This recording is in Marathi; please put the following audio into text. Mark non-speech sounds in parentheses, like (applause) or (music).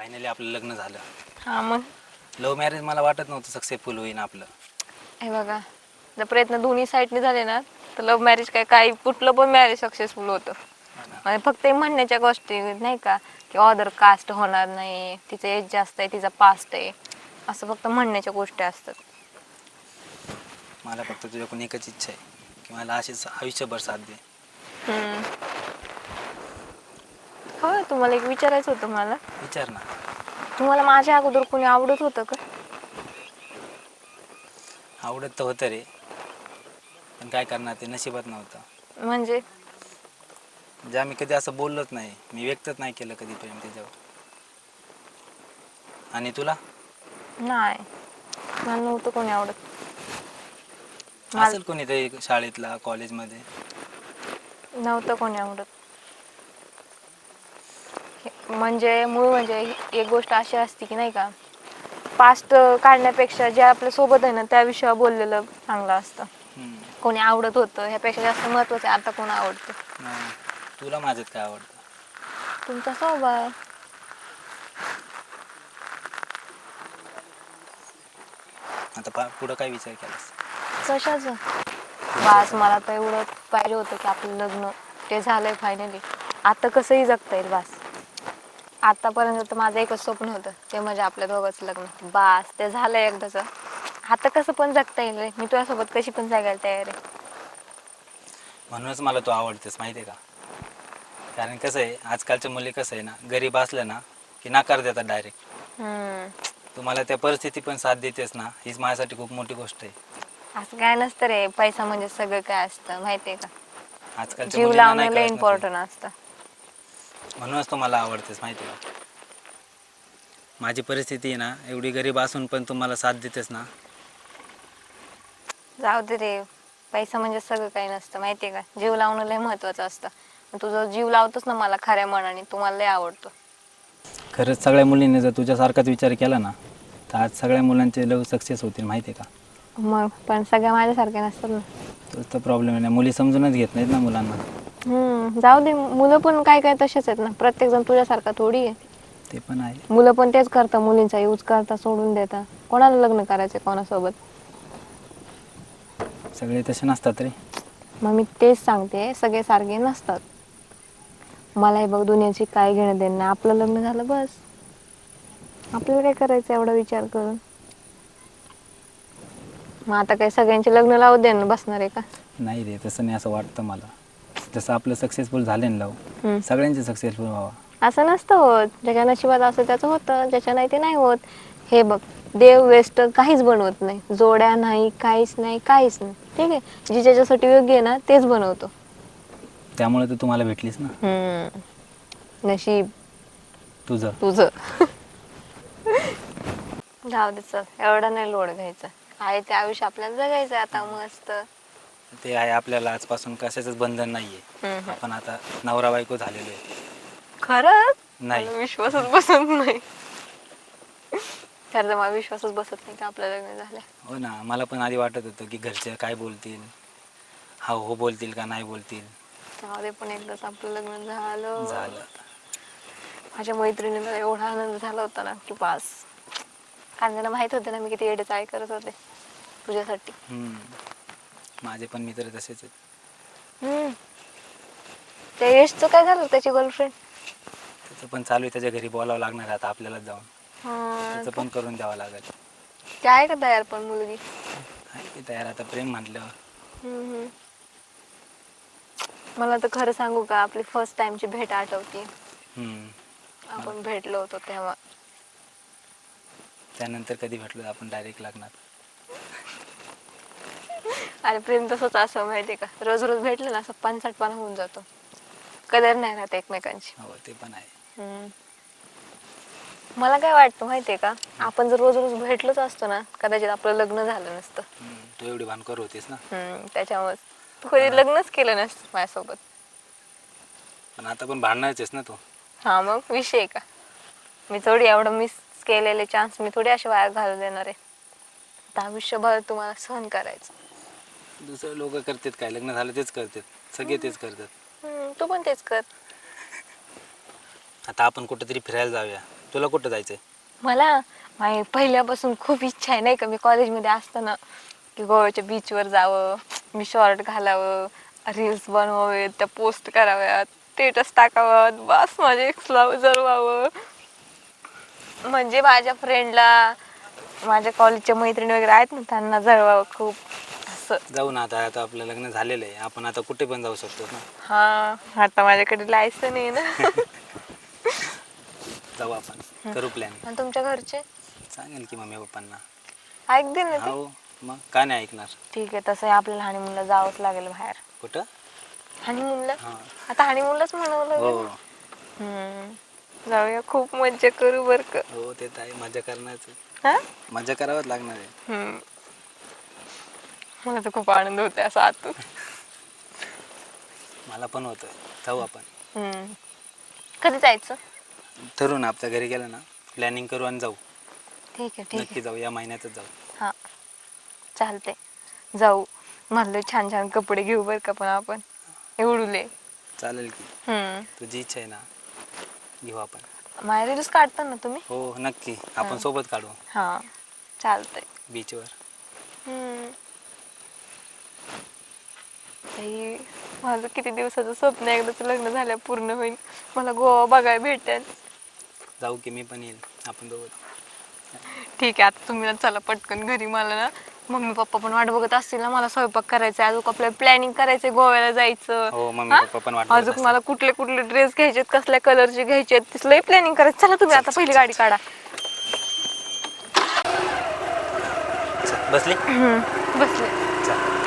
फायनली आपलं लग्न झालं. हा मग? लव्ह मॅरेज मला वाटत नव्हतं सक्सेसफुल होईन आपलं. हे बघा जर प्रयत्न दोन्ही साईडने झाले ना तर लव्ह मॅरेज काय काही कुठलं पण मॅरेज सक्सेसफुल होतं. आणि फक्त हे म्हणण्याच्या गोष्टी नाही का की ऑदर कास्ट होणार नाही तिचं एज जास्त आहे तिचा पास्ट आहे असं फक्त म्हणण्याच्या गोष्टी असतात. मला फक्त तुझ्याकडून एकच इच्छा आहे की मला अशीच आयुष्यभर साथ दे. हम्म. तुम्हाला एक विचारायचं होतं मला. विचार ना. तुम्हाला माझ्या अगोदर कोणी आवडत होतं का? आवडत तर होतं रे. पण काय करणार ते नशिबात नव्हतं. म्हणजे? म्हणजे आम्ही कधी असं बोललोच नाही. मी व्यक्तच नाही केलं कधी प्रेम त्याच्यावर. आणि तुला? नाही. मला नव्हतं कोणी आवडत. मला- असेल कोणीतरी शाळेतला कॉलेजमध्ये? नव्हतं कोणी आवडत. म्हणजे मूळ म्हणजे एक गोष्ट अशी असते की नाही का पास्ट काढण्यापेक्षा जे आपल्यासोबत आहे ना त्या विषयावर बोललेलं चांगलं असतं. कोणी आवडत होतं ह्यापेक्षा जास्त महत्वाचं आहे आता कोण आवडतं. नाही. तुला माझ्यात काय आवडतं? तुमचा स्वभाव. आता पा पुढं काय विचार केलास? कशाचं? बास मला तर एवढं पाहिजे होतं की आपलं लग्न ते झालंय फायनली आता कसंही जगता येईल बास. आतापर्यंत तर माझं एकच स्वप्न होतं ते म्हणजे आपल्या दोघांचं लग्न. बास ते झालंय एकदाच. आता कसं पण जगता येईल रे. मी तुझ्यासोबत कशी पण जगायला तयार आहे. म्हणूनच मला तू आवडतेस माहिती आहे का? कारण कसं आहे आजकालच्या मुली कसं आहे ना गरीब असलं ना की नाकार देतात डायरेक्ट हम्म. तुम्हाला त्या परिस्थिती पण साथ देतेस ना हीच माझ्यासाठी खूप मोठी गोष्ट आहे. असं काय नसतं रे पैसा म्हणजे सगळं काय असतं माहितीये का? आजकालच्या जीव मुलींना नाही लावणं लय कळत ना ते. इम्पॉर्टंट असतं. म्हणूनच तू मला आवडतेस माहिती आहे का? माझी परिस्थिती आहे ना एवढी गरीब असून पण तू मला साथ देतेस ना. जाऊ दे रे पैसा म्हणजे सगळं काही नसतं माहितीये का? जीव लावणं लय महत्वाचं असतं. आणि तू जो जीव लावतोस ना मला खऱ्या मनाने तुम्हाला लय आवडतो. खरंच सगळ्या मुलींनी जर तुझ्यासारखाच विचार केला ना तर आज सगळ्या मुलांचे लव सक्सेस होतील माहिती आहे का? मग पण सगळ्या माझ्यासारख्या नसतात ना. तोच तर प्रॉब्लेम आहे ना मुली समजूनच घेत नाहीत ना मुलांना. हम्म जाऊ दे मुलं पण काय काय तसेच आहेत ना. प्रत्येक जण तुझ्यासारखा थोडी आहे. ते पण आहे. मुलं पण तेच करतात मुलींचा यूज करता सोडून देता कोणाला लग्न करायचं कोणासोबत? सगळे तसे नसतात रे. मग मी तेच सांगते सगळे सारखे नसतात. मला हे बघ दुनियाची काय घेणं देणं नाही. आपलं लग्न झालं बस. आपल्याला काय करायचं एवढा विचार करून? मग आता काय सगळ्यांचे लग्न लावू दे ना बसणार आहे का? नाही रे तसं नाही असं वाटतं मला. जसं आपलं सक्सेसफुल झाले ना लव हम्म. सगळ्यांचे सक्सेसफुल व्हावा. असं नसतं होत. ज्याच्या नशिबात असं त्याचं होतं ज्याच्या नाही ते नाही होत. हे बघ देव वेस्ट काहीच बनवत नाही. जोड्या नाही काहीच नाही काहीच नाही. ठीक आहे? जी ज्याच्यासाठी योग्य आहे ना तेच बनवतो. त्यामुळे तर तुम्हाला भेटलीस ना. हम्म. नशीब. तुझं. तुझं. (laughs) जाऊ दे चल. एवढा नाही लोड घ्यायचा. आहे ते आयुष्य आपल्याला जगायचं आता मस्त. ते आहे आपल्याला आजपासून कशाचंच बंधन नाहीये. हम्म. आपण आता नवरा बायको झालेलो आहे. खरंच? नाही. मला विश्वासच बसत नाही. खरं तर मला विश्वासच बसत नाही का आपलं लग्न झालं? हो ना मला पण आधी वाटत होतं की घरचे काय बोलतील? हा हो बोलतील का नाही बोलतील? दे पण एकदाच आपलं लग्न झालं. झालं. माझ्या मैत्रिणीला एवढा आनंद झाला होता ना की पास कारण त्यांना माहीत होते ना मी किती एडे चाय करत होते. तुझ्यासाठी. हम्म. माझे पण मित्र तसेच आहेत. हम्म. त्या यशचं काय झालं त्याची गर्लफ्रेंड त्याचं पण चालू आहे त्याच्या घरी बोलावं लागणार आता आपल्याला जाऊन. त्याचं पण करून द्यावं लागेल. ते आहे का तयार पण मुलगी? आहे की तयार आता प्रेम म्हटल्यावर. हम्म. मला तर खरं सांगू का आपली फर्स्ट टाइमची भेट आठवते. हम्म. आपण भेटलो होतो तेव्हा. त्यानंतर कधी भेटलो आपण? डायरेक्ट लागणार अरे प्रेम तसंच असं माहितीये का? रोज रोज भेटलं ना असं पानसटपणा होऊन जातो. कदर नाही राहत एकमेकांची. हो ते पण आहे. हम्म. मला काय वाटतं माहितीये का? आपण जर रोज रोज भेटलोच असतो ना कदाचित आपलं लग्न झालं नसतं. हम्म. तू एवढी भानकर होतीस ना. हम्म, त्याच्यामुळे. तू कधी लग्नच केलं नसतं माझ्यासोबत. पण आता पण भांडणारच आहेस ना तू. हा मग विषय आहे का? मी थोडी एवढं मिस केलेले चान्स मी थोडी असे वाया घालू देणार आहे. आयुष्यभर तुम्हाला सहन करायचं. दुसरे लोक करतात काय? लग्न झालं तेच करतात. सगळे तेच करतात. हम्म, तू पण तेच कर. आता आपण कुठेतरी फिरायला जाऊया. तुला कुठं जायचंय? मला? माझी पहिल्यापासून खूप इच्छा आहे नाही का? मी कॉलेजमध्ये असताना की गोव्याच्या बीचवर जावं मी शॉर्ट घालावं रील्स बनवावेत त्या पोस्ट कराव्यात स्टेटस टाकावं बस माझे एक्सला जरवावं म्हणजे माझ्या फ्रेंडला माझ्या कॉलेजच्या मैत्रिणी वगैरे आहेत ना त्यांना जळवावं खूप. असं. जाऊ ना आता आता आपलं लग्न झालेलं आहे. आपण आता कुठे पण जाऊ शकतो ना. हा आता माझ्याकडे लायसन आहे ना. (laughs) जाऊ आपण. करू प्लॅन आणि तुमच्या घरचे? सांगेल की मम्मी पप्पांना. ऐकतील ना ते. हो मग का नाही ऐकणार? ठीक आहे तसं आपल्याला हनीमूनला जावंच लागेल बाहेर. कुठं? हनीमूनला हा. आता हनीमूनलाच म्हणावं लागेल. हो. हम्म. जाऊया खूप मज्जा करू बर का. हो ते तर आहे. मजा करणारच आहे. हा? मजा करावंच लागणार आहे. हम्म. मला तर खूप आनंद होतोय असं आतून. मला पण होतं जाऊ आपण. हम्म. कधी जायचं? ठरवू ना आपल्या घरी गेलं ना प्लॅनिंग करू आणि जाऊ. ठीक आहे ठीक आहे. नक्की जाऊ या महिन्यातच जाऊ. हा. चालते जाऊ. म्हणलं छान छान कपडे घेऊ बर का पण आपण. एवढुले. चालेल की. हम्म. तुझी इच्छा आहे ना घेऊ आपण. माझ्या रील्स काढता ना तुम्ही? हो नक्की. आपण सोबत काढू. हा. चालतंय. बीचवर हम्म. आई, माझं किती दिवसाचं स्वप्न आहे, एकदाच लग्न झाल्या पूर्ण होईल. मला गोवा बघायला भेटेल. जाऊ की मी पण येईल आपण दोघं. ठीक आहे आता तुम्ही ना चला पटकन घरी मला ना. मम्मी पप्पा पण वाट बघत असतील ना मला स्वयंपाक करायचा अजून आपल्याला प्लॅनिंग करायचंय गोव्याला जायचं. हो मम्मी हा? पप्पा पण वाट बघत अजून. मला कुठले कुठले ड्रेस घ्यायचे कसल्या कलरचे घ्यायचे तिथलंही प्लॅनिंग करायचं. चला तुम्ही आता पहिली गाडी काढा. चल, बसली? बसले. चल.